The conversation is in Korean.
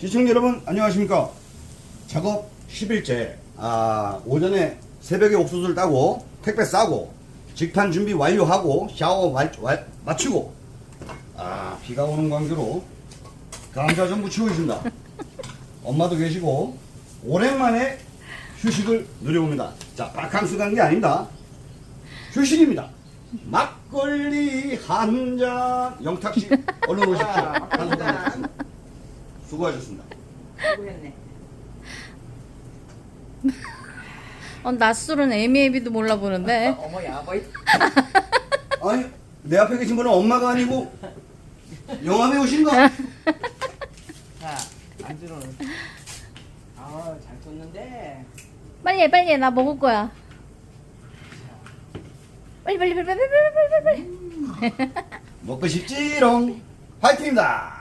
시청자 여러분 안녕하십니까? 작업 10일째 아 오전에 새벽에 옥수수를 따고 택배 싸고 직판 준비 완료하고 샤워 말, 와- 마치고 아 비가 오는 관계로 감자 좀 무치고 있습니다. 엄마도 계시고 오랜만에 휴식을 누려봅니다. 자 바캉스 간게 아닙니다. 휴식입니다. 막걸리 한잔. 영탁씨 얼른 오십시오 한잔 수고하셨습니다 수고했네. 어, 낮술은 애미애비도 몰라 보는데. 어머야, 뭐 아니 내 앞에 계신 분은 엄마가 아니고 영화 배우신가? 자, 안주로는. 아, 잘 줬는데. 빨리 해, 빨리 해. 나 먹을 거야. 빨리, 빨리, 빨리, 빨리, 빨리, 빨리, 빨리, 빨리. 먹고 싶지롱 화이팅입니다